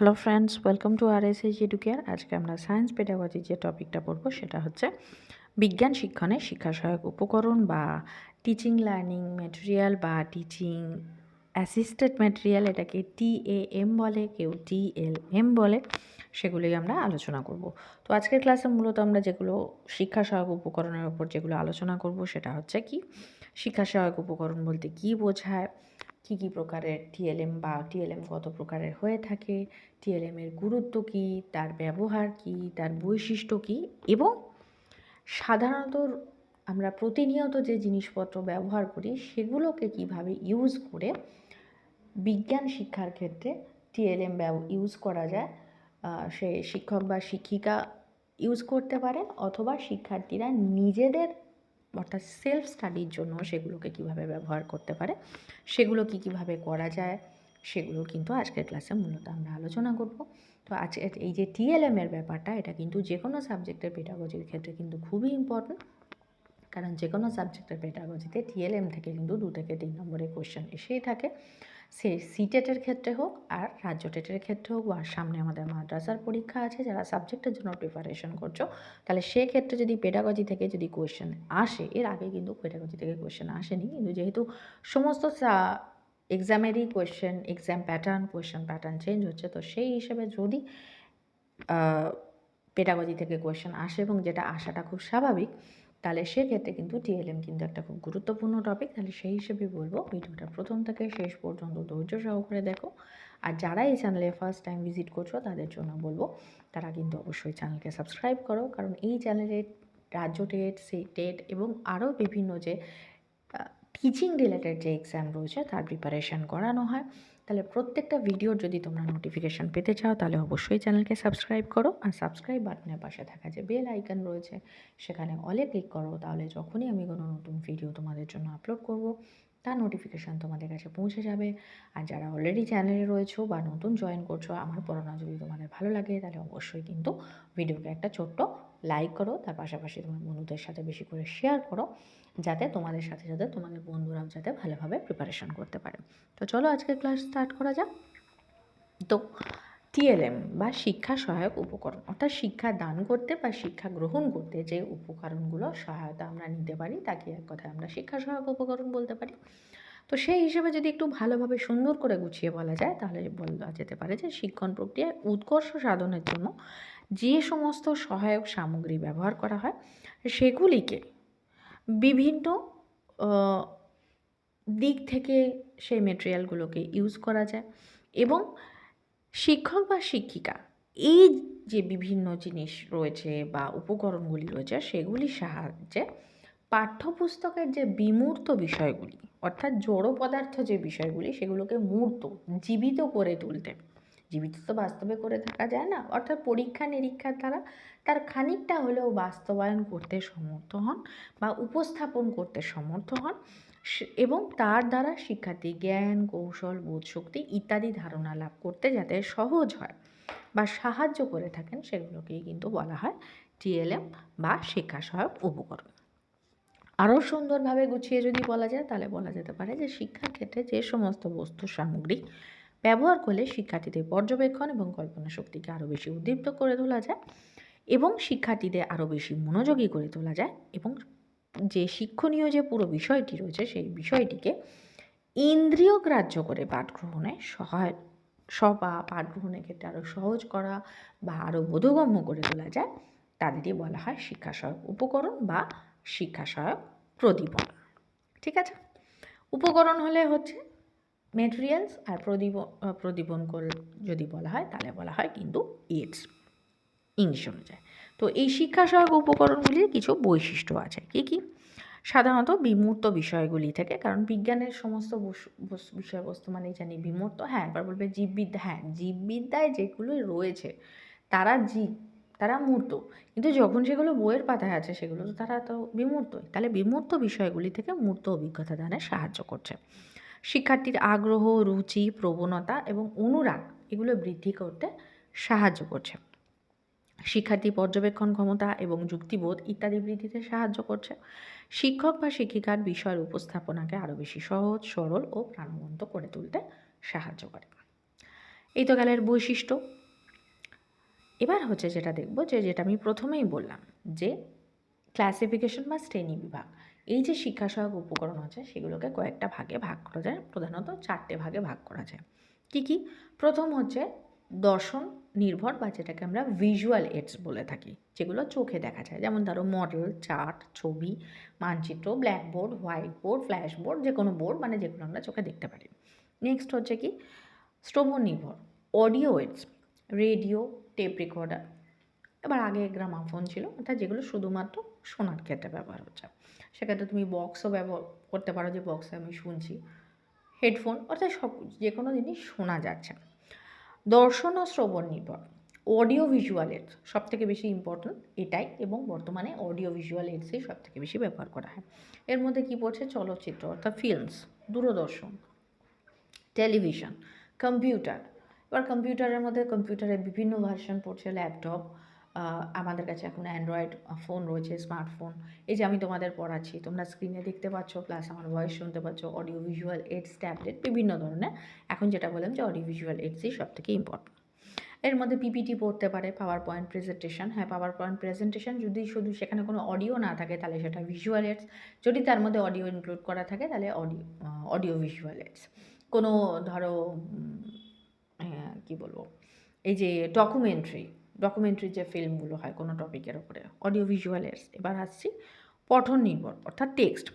Hello friends welcome to R S H Educare আজকে আমরা science pedagogy যে টপিকটা পড়ব, সেটা হচ্ছে বিজ্ঞান শিক্ষণে শিক্ষা সহায়ক উপকরণ বা টিচিং লার্নিং ম্যাটেরিয়াল বা টিচিং অ্যাসিস্টেড ম্যাটেরিয়াল এটাকে টিএএম বলে, কেউ টিএলএম বলে, সেগুলোই আমরা আলোচনা করব। তো আজকের ক্লাসে মূলত আমরা যেগুলো শিক্ষা সহায়ক উপকরণের উপর যেগুলো আলোচনা করব, সেটা হচ্ছে কি? শিক্ষা সহায়ক উপকরণ বলতে কী বোঝায়? কী কী প্রকারের টিএলএম বা টিএলএম কত প্রকারের হয়ে থাকে টিএলএম এর গুরুত্ব কী, তার ব্যবহার কী, তার বৈশিষ্ট্য কী এবং সাধারণত আমরা প্রতিনিয়ত যে জিনিসপত্র ব্যবহার করি সেগুলোকে কীভাবে ইউজ করে বিজ্ঞান শিক্ষার ক্ষেত্রে টিএলএম ইউজ করা যায় সে শিক্ষক বা শিক্ষিকা ইউজ করতে পারেন অথবা শিক্ষার্থীরা নিজেদের অর্থাৎ সেলফ স্টাডির জন্য সেগুলোকে কীভাবে ব্যবহার করতে পারে, সেগুলো কি কীভাবে করা যায়, সেগুলো কিন্তু আজকের ক্লাসে মূলত আমরা আলোচনা করব। তো আজকে এই যে টিএলএমের ব্যাপারটা, এটা কিন্তু যে কোনো সাবজেক্টের পেটাগজির ক্ষেত্রে কিন্তু খুবই ইম্পর্ট্যান্ট কারণ যে কোনো সাবজেক্টের পেটাগজিতে টিএলএম থেকে কিন্তু দু থেকে তিন নম্বরের কোয়েশ্চেন এসেই থাকে। সে সিটেটের ক্ষেত্রে হোক আর রাজ্য টেটের ক্ষেত্রে হোক আর সামনে আমাদের মাদ্রাসার পরীক্ষা আছে যারা সাবজেক্টের জন্য প্রিপারেশন করছ, তাহলে সেক্ষেত্রে যদি পেডাগজি থেকে যদি কোয়েশ্চেন আসে, এর আগে কিন্তু পেডাগজি থেকে কোয়েশ্চেন আসেনি, কিন্তু যেহেতু সমস্ত এক্সামেরই question exam pattern question pattern change হচ্ছে, তো সেই হিসেবে যদি পেডাগজি থেকে কোয়েশ্চেন আসে এবং যেটা আসাটা খুব স্বাভাবিক তাহলে সেক্ষেত্রে কিন্তু টিএলএম কিন্তু একটা খুব গুরুত্বপূর্ণ টপিক তাহলে সেই হিসেবে বলব, ভিডিওটা প্রথম থেকে শেষ পর্যন্ত ধৈর্য সহকারে দেখো। আর যারা এই চ্যানেলে ফার্স্ট টাইম ভিজিট করছ, তাদের জন্য বলব, তারা কিন্তু অবশ্যই চ্যানেলকে সাবস্ক্রাইব করো। কারণ এই চ্যানেলে রাজ্য টেট, সেই টেট এবং আরও বিভিন্ন যে টিচিং রিলেটেড যে এক্সাম রয়েছে, তার প্রিপারেশান করানো হয়। তাহলে প্রত্যেকটা ভিডিওর যদি তোমরা নোটিফিকেশান পেতে চাও, তাহলে অবশ্যই চ্যানেলকে সাবস্ক্রাইব করো আর সাবস্ক্রাইব বাটনের পাশে থাকা যে বেল আইকন রয়েছে, সেখানে অলে ক্লিক করো, তাহলে যখনই আমি কোনো নতুন ভিডিও তোমাদের জন্য আপলোড করব, তার নোটিফিকেশান তোমাদের কাছে পৌঁছে যাবে। আর যারা অলরেডি চ্যানেলে রয়েছো বা নতুন জয়েন করছ, আমার পড়ানো যদি তোমাদের ভালো লাগে, তাহলে অবশ্যই কিন্তু ভিডিওকে একটা ছোট্ট লাইক করো, তার পাশাপাশি তোমার বন্ধুদের সাথে বেশি করে শেয়ার করো, যাতে তোমাদের সাথে সাথে তোমাদের বন্ধুরাও যাতে ভালোভাবে প্রিপারেশন করতে পারে। তো চলো আজকের ক্লাস স্টার্ট করা যাক। তো টিএলএম বা শিক্ষা সহায়ক উপকরণ, অর্থাৎ শিক্ষা দান করতে বা শিক্ষা গ্রহণ করতে যে উপকরণগুলো সহায়তা আমরা নিতে পারি, তাকে এক কথায় আমরা শিক্ষা সহায়ক উপকরণ বলতে পারি। তো সেই হিসেবে যদি একটু ভালোভাবে সুন্দর করে গুছিয়ে বলা যায়, তাহলে বলা যেতে পারে যে শিক্ষণ প্রক্রিয়ায় উৎকর্ষ সাধনের জন্য যে সমস্ত সহায়ক সামগ্রী ব্যবহার করা হয়, সেগুলিকে বিভিন্ন দিক থেকে সেই মেটেরিয়ালগুলোকে ইউজ করা যায় এবং শিক্ষক বা শিক্ষিকা এই যে বিভিন্ন জিনিস রয়েছে বা উপকরণগুলি রয়েছে, সেগুলির সাহায্যে পাঠ্যপুস্তকের যে বিমূর্ত বিষয়গুলি, অর্থাৎ জড় পদার্থ যে বিষয়গুলি, সেগুলোকে মূর্ত, জীবিত করে তুলতে জীবিত তো বাস্তবে করে থাকা যায় না। অর্থাৎ পরীক্ষা নিরীক্ষার দ্বারা তার খানিকটা হলেও বাস্তবায়ন করতে সমর্থ হন বা উপস্থাপন করতে সমর্থ হন এবং তার দ্বারা শিক্ষার্থী জ্ঞান, কৌশল, বোধশক্তি ইত্যাদি ধারণা লাভ করতে যাতে সহজ হয় বা সাহায্য করে থাকেন সেগুলোকেই কিন্তু বলা হয় টিএলএম বা শিক্ষা সহায়ক উপকরণ। আরও সুন্দরভাবে গুছিয়ে যদি বলা যায় তাহলে বলা যেতে পারে যে শিক্ষার ক্ষেত্রে যে সমস্ত বস্তু সামগ্রী ব্যবহার করলে শিক্ষার্থীদের পর্যবেক্ষণ এবং কল্পনা শক্তিকে আরও বেশি উদ্দীপ্ত করে তোলা যায় এবং শিক্ষার্থীদের আরও বেশি মনোযোগী করে তোলা যায় এবং যে শিক্ষণীয় যে পুরো বিষয়টি রয়েছে সেই বিষয়টিকে ইন্দ্রিয় গ্রাহ্য করে পাঠ গ্রহণে সহায় স বা পাঠ গ্রহণের ক্ষেত্রে আরও সহজ করা বা আরও বোধগম্য করে তোলা যায়, তাদেরই বলা হয় শিক্ষা সহায়ক উপকরণ বা শিক্ষা সহায়ক প্রদীপন ঠিক আছে? উপকরণ হলে হচ্ছে মেটেরিয়ালস আর প্রদীপ প্রদীপন যদি বলা হয়, তাহলে বলা হয় কিন্তু ইটস ইংলিশ অনুযায়ী। তো এই শিক্ষা সহায়ক উপকরণগুলির কিছু বৈশিষ্ট্য আছে। কি কি? সাধারণত বিমূর্ত বিষয়গুলি থেকে, কারণ বিজ্ঞানের সমস্ত বস- বস- বিষয়বস্তু মানে জানি বিমূর্ত। হ্যাঁ এবার বলবে জীববিদ্যা। হ্যাঁ জীববিদ্যায় যেগুলো রয়েছে, তারা জীব, তারা মূর্ত। কিন্তু যখন সেগুলো বইয়ের পাতায় আছে, সেগুলো তো তারা তো বিমূর্তই। তাহলে বিমূর্ত বিষয়গুলি থেকে মূর্ত অভিজ্ঞতা দানে সাহায্য করছে। শিক্ষার্থীর আগ্রহ, রুচি, প্রবণতা এবং অনুরাগ এগুলো বৃদ্ধি করতে সাহায্য করছে। শিক্ষার্থী পর্যবেক্ষণ ক্ষমতা এবং যুক্তিবোধ ইত্যাদি বৃদ্ধিতে সাহায্য করছে। শিক্ষক বা শিক্ষিকার বিষয়ের উপস্থাপনাকে আরও বেশি সহজ, সরল ও প্রাণবন্ত করে তুলতে সাহায্য করে। এই তো গেলের বৈশিষ্ট্য। এবার হচ্ছে যেটা দেখব যে, যেটা আমি প্রথমেই বললাম যে ক্লাসিফিকেশন বা শ্রেণি বিভাগ। এই যে শিক্ষা সহায়ক উপকরণ আছে, সেগুলোকে কয়েকটা ভাগে ভাগ করা যায়। প্রধানত চারটে ভাগে ভাগ করা যায়। কি কি? প্রথম হচ্ছে দর্শন নির্ভর বা যেটাকে আমরা ভিজুয়াল এডস বলে থাকি, যেগুলো চোখে দেখা যায়। যেমন ধরো মডেল চার্ট ছবি, মানচিত্র blackboard white board flash board যে কোনো বোর্ড মানে যেগুলো আমরা চোখে দেখতে পারি। নেক্সট হচ্ছে কি? শ্রবণ নির্ভর audio aids radio tape recorder এবার আগে গ্রামাফোন ছিল, অর্থাৎ যেগুলো শুধুমাত্র শোনার ক্ষেত্রে ব্যবহার হচ্ছে। সেক্ষেত্রে তুমি বক্সও ব্যবহার করতে পারো যে বক্সে আমি শুনছি। হেডফোন অর্থাৎ সব যে কোনো জিনিস শোনা যাচ্ছে। দর্শন ও শ্রবণ নির্ভর। অডিও ভিজুয়াল এডস সব থেকে বেশি ইম্পর্ট্যান্ট এটাই এবং বর্তমানে অডিও ভিজুয়াল এডসই সব থেকে বেশি ব্যবহার করা হয়। এর মধ্যে কী পড়ছে? চলচ্চিত্র অর্থাৎ ফিল্মস দূরদর্শন টেলিভিশন কম্পিউটার এবার কম্পিউটারের মধ্যে কম্পিউটারের বিভিন্ন ভার্সন পড়ছে ল্যাপটপ আমাদের কাছে এখন অ্যান্ড্রয়েড ফোন রয়েছে স্মার্টফোন এই যে আমি তোমাদের পড়াচ্ছি, তোমরা স্ক্রিনে দেখতে পাচ্ছ প্লাস আমার ভয়েস শুনতে পাচ্ছ অডিও ভিজুয়াল এডস ট্যাবলেট বিভিন্ন ধরনের। এখন যেটা বললাম যে অডিও ভিজুয়াল এডসই সব থেকে ইম্পর্টেন্ট এর মধ্যে পিপিটি পড়তে পারে পাওয়ার পয়েন্ট প্রেজেন্টেশন হ্যাঁ পাওয়ার পয়েন্ট প্রেজেন্টেশন যদি শুধু সেখানে কোনো অডিও না থাকে, তাহলে সেটা ভিজুয়াল এডস যদি তার মধ্যে অডিও ইনক্লুড করা থাকে, তাহলে অডিও অডিও ভিজুয়াল এডস কোনো ধরো কী বলব? এই যে ডকুমেন্টারি ডকুমেন্টারি যে ফিল্মগুলো হয় কোনো টপিকের ওপরে অডিও ভিজুয়ালের এবার আসছি পঠন নির্ভর, অর্থাৎ টেক্সট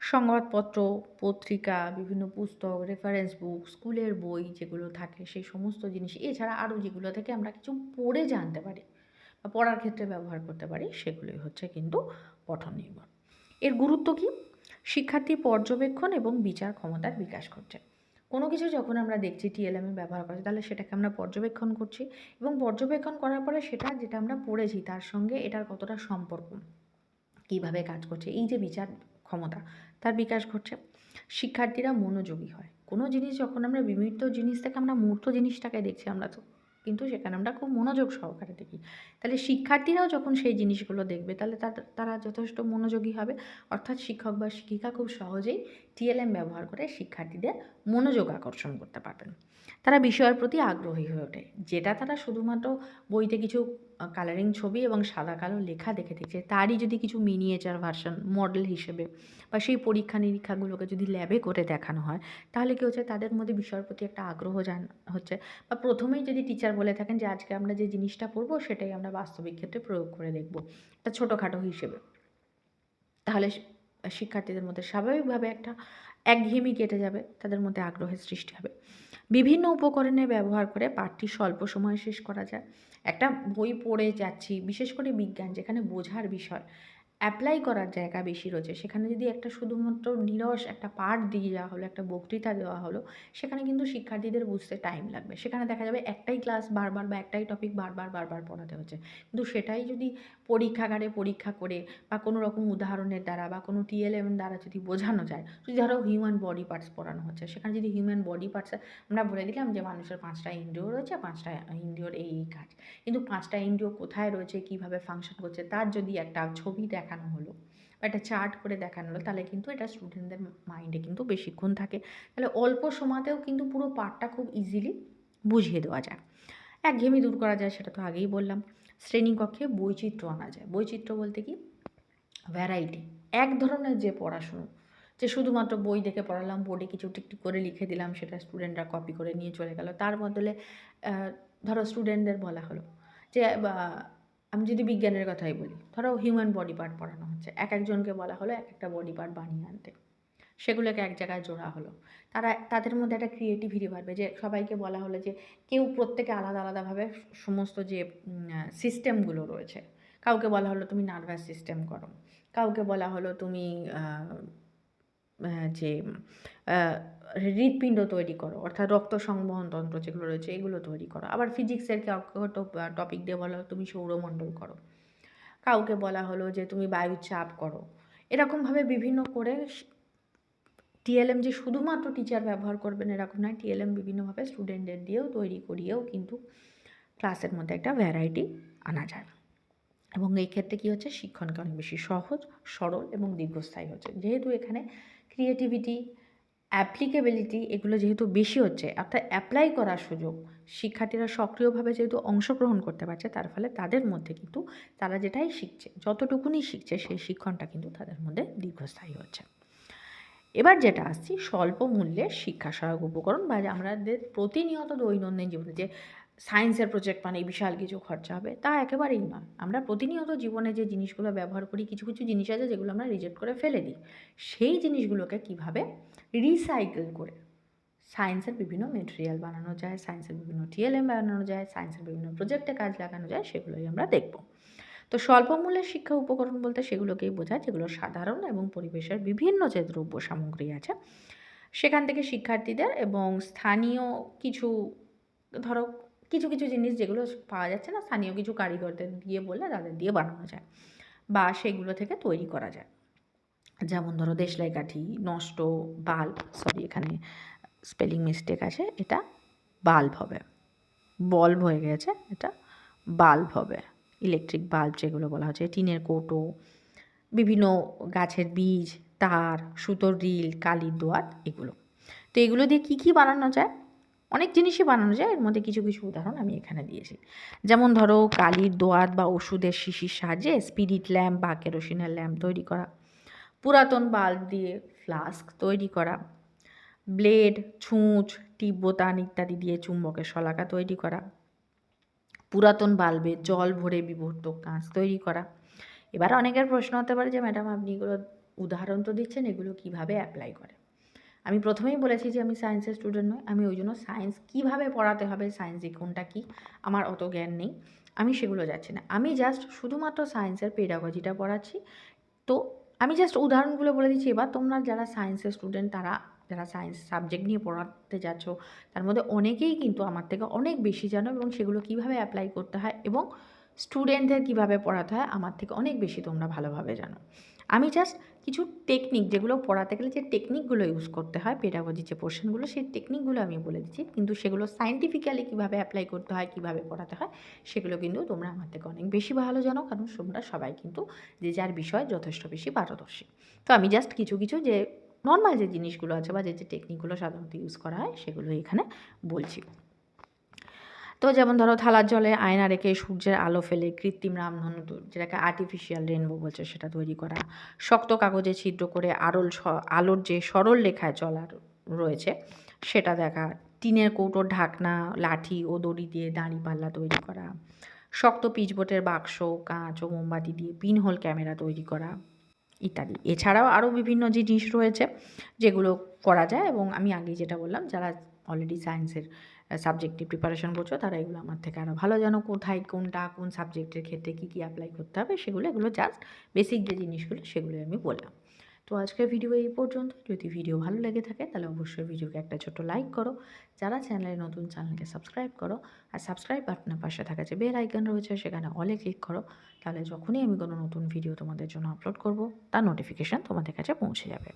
সংবাদপত্র, পত্রিকা, বিভিন্ন পুস্তক রেফারেন্স বুক স্কুলের বই যেগুলো থাকে সেই সমস্ত জিনিস, এছাড়া আরও যেগুলো থেকে আমরা কিছু পড়ে জানতে পারি বা পড়ার ক্ষেত্রে ব্যবহার করতে পারি, সেগুলোই হচ্ছে কিন্তু পঠন নির্ভর। এর গুরুত্ব কী? শিক্ষার্থী পর্যবেক্ষণ এবং বিচার ক্ষমতার বিকাশ করছে কোনো কিছু যখন আমরা দেখছি টিএলএমে ব্যবহার করছি তাহলে সেটাকে আমরা পর্যবেক্ষণ করছি এবং পর্যবেক্ষণ করার পরে সেটা যেটা আমরা পড়েছি তার সঙ্গে এটার কতটা সম্পর্ক, কীভাবে কাজ করছে, এই যে বিচার ক্ষমতা, তার বিকাশ ঘটছে। শিক্ষার্থীরা মনোযোগী হয়। কোনো জিনিস যখন আমরা বিমূর্ত জিনিস থেকে আমরা মূর্ত জিনিসটাকে দেখছি আমরা তো কিন্তু সেখানে আমরা খুব মনোযোগ সহকারে দেখি। তাহলে শিক্ষার্থীরাও যখন সেই জিনিসগুলো দেখবে, তাহলে তারা যথেষ্ট মনোযোগী হবে। অর্থাৎ শিক্ষক বা শিক্ষিকা খুব সহজেই টিএলএম ব্যবহার করে শিক্ষার্থীদের মনোযোগ আকর্ষণ করতে পারবেন। তারা বিষয়ের প্রতি আগ্রহী হয়ে ওঠে। যেটা তারা শুধুমাত্র বইতে কিছু কালারিং ছবি এবং সাদা কালো লেখা দেখে দেখছে তারই যদি কিছু মিনিয়েচার ভার্সন মডেল হিসেবে বা সেই পরীক্ষা নিরীক্ষাগুলোকে যদি ল্যাবে করে দেখানো হয়, তাহলে কী হচ্ছে তাদের মধ্যে বিষয়ের প্রতি একটা আগ্রহ জান, হচ্ছে। বা প্রথমেই যদি টিচার বলে থাকেন যে আজকে আমরা যে জিনিসটা পড়ব সেটাই আমরা বাস্তবিক ক্ষেত্রে প্রয়োগ করে দেখব একটা ছোটোখাটো হিসেবে। তাহলে শিক্ষার্থীদের মধ্যে স্বাভাবিকভাবে একটা একঘেয়েমি কেটে যাবে, তাদের মধ্যে আগ্রহের সৃষ্টি হবে। বিভিন্ন উপকরণের ব্যবহার করে পাঠটি স্বল্প সময়ে শেষ করা যায়। একটা বই পড়ে যাচ্ছি, বিশেষ করে বিজ্ঞান, যেখানে বোঝার বিষয়। অ্যাপ্লাই করার জায়গা বেশি রয়েছে। সেখানে যদি একটা শুধুমাত্র নিরস একটা পাঠ দিয়ে যাওয়া হলো, একটা বক্তৃতা দেওয়া হলো, সেখানে কিন্তু শিক্ষার্থীদের বুঝতে টাইম লাগবে। সেখানে দেখা যাবে একটাই ক্লাস বারবার বা একটাই টপিক বারবার বারবার পড়াতে হচ্ছে। কিন্তু সেটাই যদি পরীক্ষাগারে পরীক্ষা করে বা কোনো রকম উদাহরণের দ্বারা বা কোনো টিএলএম দ্বারা যদি বোঝানো যায়, যদি ধরো হিউম্যান বডি পার্টস পড়ানো হচ্ছে, সেখানে যদি হিউম্যান বডি পার্টস আমরা বলে দিলাম যে মানুষের পাঁচটা ইন্দ্রিয় রয়েছে, পাঁচটা ইন্দ্রিয়র এই কাজ। কিন্তু পাঁচটা ইন্দ্রিয় কোথায় রয়েছে, কীভাবে ফাংশন করছে, তার যদি একটা ছবি দেখানো হলো। বা একটা চার্ট করে দেখানো হলো, তাহলে কিন্তু এটা স্টুডেন্টদের মাইন্ডে কিন্তু বেশিক্ষণ থাকে। তাহলে অল্প সময়তেও কিন্তু পুরো পাঠটা খুব ইজিলি বুঝিয়ে দেওয়া যায়। একঘেয়েমি দূর করা যায়, সেটা তো আগেই বললাম। শ্রেণীকক্ষে বৈচিত্র্য আনা যায়। বৈচিত্র্য বলতে কি? ভ্যারাইটি এক ধরনের যে পড়াশুনো, যে শুধুমাত্র বই দেখে পড়ালাম বোর্ডে কিছু টিকটিক করে লিখে দিলাম, সেটা স্টুডেন্টরা কপি করে নিয়ে চলে গেল। তার বদলে ধরো স্টুডেন্টদের বলা হলো যে আমি যদি বিজ্ঞানের কথাই বলি, ধরো হিউম্যান বডি পার্ট পড়ানো হচ্ছে, এক একজনকে বলা হলো, এক একটা বডি পার্ট বানিয়ে আনতে। সেগুলোকে এক জায়গায় জোড়া হলো। তারা, তাদের মধ্যে একটা ক্রিয়েটিভিটি বাড়বে যে সবাইকে বলা হলো যে কেউ প্রত্যেকে আলাদা আলাদাভাবে সমস্ত যে সিস্টেমগুলো রয়েছে, কাউকে বলা হলো তুমি নার্ভাস সিস্টেম করো, কাউকে বলা হলো তুমি যে হৃৎপিণ্ড তৈরি করো, অর্থাৎ রক্ত সংবহন তন্ত্র যেগুলো রয়েছে এগুলো তৈরি করো। আবার ফিজিক্সের কাউকে টপিক দিয়ে বলা, তুমি সৌরমণ্ডল করো। কাউকে বলা হলো যে, তুমি বায়ুর চাপ করো। এরকমভাবে বিভিন্ন করে টিএলএম যে শুধুমাত্র টিচার ব্যবহার করবেন এরকম নয় টিএলএম বিভিন্নভাবে স্টুডেন্টদের দিয়েও তৈরি করিয়েও কিন্তু ক্লাসের মধ্যে একটা ভ্যারাইটি আনা যায়। এবং এই ক্ষেত্রে কী হচ্ছে? শিক্ষণকে অনেক বেশি সহজ, সরল এবং দীর্ঘস্থায়ী হচ্ছে। যেহেতু এখানে ক্রিয়েটিভিটি অ্যাপ্লিকেবিলিটি এগুলো যেহেতু বেশি হচ্ছে, অর্থাৎ অ্যাপ্লাই করার সুযোগ, শিক্ষার্থীরা সক্রিয়ভাবে যেহেতু অংশগ্রহণ করতে পারছে, তার ফলে তাদের মধ্যে কিন্তু তারা যেটাই শিখছে, যতটুকুনি শিখছে সেই শিক্ষণটা কিন্তু তাদের মধ্যে দীর্ঘস্থায়ী হচ্ছে। এবার যেটা আসছি, স্বল্প মূল্যে শিক্ষা সহায়ক উপকরণ বা আমাদের প্রতিনিয়ত দৈনন্দিন জীবনে যে সায়েন্সের প্রজেক্ট মানে বিশাল কিছু খরচা হবে, তা একেবারেই নয়। আমরা প্রতিনিয়ত জীবনে যে জিনিসগুলো ব্যবহার করি, কিছু কিছু জিনিস আছে যেগুলো আমরা রিজেক্ট করে ফেলে দিই। সেই জিনিসগুলোকে কীভাবে রিসাইকেল করে? সায়েন্সের বিভিন্ন মেটেরিয়াল বানানো যায়, সায়েন্সের বিভিন্ন টিএলএম বানানো যায়, সায়েন্সের বিভিন্ন প্রজেক্টে কাজ লাগানো যায়, সেগুলোই আমরা দেখব। তো স্বল্প মূল্যের শিক্ষা উপকরণ বলতে সেগুলোকেই বোঝায়, যেগুলো সাধারণ এবং পরিবেশের বিভিন্ন যে দ্রব্য সামগ্রী আছে, সেখান থেকে শিক্ষার্থীদের এবং স্থানীয় কিছু, ধরো কিছু কিছু জিনিস যেগুলো পাওয়া যাচ্ছে না, স্থানীয় কিছু কারিগরদের দিয়ে বললে তাদের দিয়ে বানানো যায় বা সেগুলো থেকে তৈরি করা যায়। যেমন ধরো দেশলাই কাঠি, নষ্ট বাল্ব, সরি এখানে স্পেলিং মিস্টেক আছে, এটা বাল্ব হবে। বল্ব হয়ে গেছে, এটা বাল্ব হবে। ইলেকট্রিক বাল্ব যেগুলো বলা হচ্ছে, টিনের কৌটো, বিভিন্ন গাছের বীজ, তার, সুতোর রিল, কালির দোয়াত এগুলো। তো এগুলো দিয়ে কী কী বানানো যায়? অনেক জিনিসই বানানো যায়, এর মধ্যে কিছু কিছু উদাহরণ আমি এখানে দিয়েছি। যেমন ধরো কালির দোয়াত বা ওষুধের শিশির সাহায্যে স্পিরিট ল্যাম্প বা কেরোসিনের ল্যাম্প তৈরি করা। পুরাতন বাল্ব দিয়ে ফ্লাস্ক তৈরি করা। ব্লেড, ছুঁচ বোতান ইত্যাদি দিয়ে চুম্বকের শলাকা তৈরি করা। পুরাতন বাল্বে জল ভরে বিভক্ত কাঁচ তৈরি করা। এবার অনেকের প্রশ্ন হতে পারে যে, ম্যাডাম আপনি এগুলো উদাহরণ তো দিচ্ছেন, এগুলো কীভাবে অ্যাপ্লাই করে আমি প্রথমেই বলেছি যে আমি সায়েন্সের স্টুডেন্ট নই, আমি ওই জন্য সায়েন্স কীভাবে পড়াতে হবে সায়েন্সে কোনটা কী, আমার অত জ্ঞান নেই, আমি সেগুলো যাচ্ছি না। আমি জাস্ট শুধুমাত্র সায়েন্সের পেডাগজিটা পড়াচ্ছি। তো আমি জাস্ট উদাহরণগুলো বলে দিচ্ছি, এবার তোমরা যারা সায়েন্সের স্টুডেন্ট তারা যারা সায়েন্স সাবজেক্ট নিয়ে পড়াতে যাচ্ছ, তার মধ্যে অনেকেই কিন্তু আমার থেকে অনেক বেশি জানো এবং সেগুলো কীভাবে অ্যাপ্লাই করতে হয় এবং স্টুডেন্টদের কীভাবে পড়াতে হয়, আমার থেকে অনেক বেশি তোমরা ভালোভাবে জানো। আমি জাস্ট কিছু টেকনিক যেগুলো পড়াতে গেলে যে টেকনিকগুলো ইউজ করতে হয় পেডাগজি যে পোর্শনগুলো সেই টেকনিকগুলো আমি বলে দিচ্ছি। কিন্তু সেগুলো সায়েন্টিফিক্যালি কীভাবে অ্যাপ্লাই করতে হয়, কীভাবে পড়াতে হয়, সেগুলো কিন্তু তোমরা আমার থেকে অনেক বেশি ভালো জানো, কারণ তোমরা সবাই কিন্তু যে যার বিষয়ে যথেষ্ট বেশি পারদর্শী। তো আমি জাস্ট কিছু কিছু যে নর্মাল যে জিনিসগুলো আছে বা যে যে টেকনিকগুলো সাধারণত ইউজ করা হয়, সেগুলো এখানে বলছি। তো যেমন ধরো থালার জলে আয়না রেখে সূর্যের আলো ফেলে কৃত্রিম রামধনু যেটাকে আর্টিফিশিয়াল রেনবো বলছে, সেটা তৈরি করা। শক্ত কাগজে ছিদ্র করে আরল আলোর যে সরল রেখায় চলার রয়েছে, সেটা দেখা। টিনের কৌটোর ঢাকনা, লাঠি ও দড়ি দিয়ে দাঁড়ি পাল্লা তৈরি করা। শক্ত পিচবোটের বাক্স, কাঁচ ও মোমবাতি দিয়ে পিনহোল ক্যামেরা তৈরি করা, ইত্যাদি। এছাড়াও আরও বিভিন্ন জিনিস রয়েছে, যেগুলো করা যায়, এবং আমি আগে যেটা বললাম, যারা অলরেডি সায়েন্সের সাবজেক্টে প্রিপারেশন করছ, তারা এগুলো আমার থেকে আরও ভালো জানো কোথায় কোনটা, কোন সাবজেক্টের ক্ষেত্রে কী কী অ্যাপ্লাই করতে হবে, সেগুলো, এগুলো জাস্ট বেসিক যে জিনিসগুলো, সেগুলোই আমি বললাম। তো আজকের ভিডিও এই পর্যন্ত। যদি ভিডিও ভালো লেগে থাকে, তাহলে অবশ্যই ভিডিওকে একটা ছোট লাইক করো। যারা চ্যানেলে নতুন চ্যানেলকে সাবস্ক্রাইব করো। আর সাবস্ক্রাইব বাটনের পাশে থাকা যে বেল আইকন রয়েছে, সেখানে অলে ক্লিক করো। তাহলে যখনই আমি কোনো নতুন ভিডিও তোমাদের জন্য আপলোড করব, তার নোটিফিকেশান তোমাদের কাছে পৌঁছে যাবে।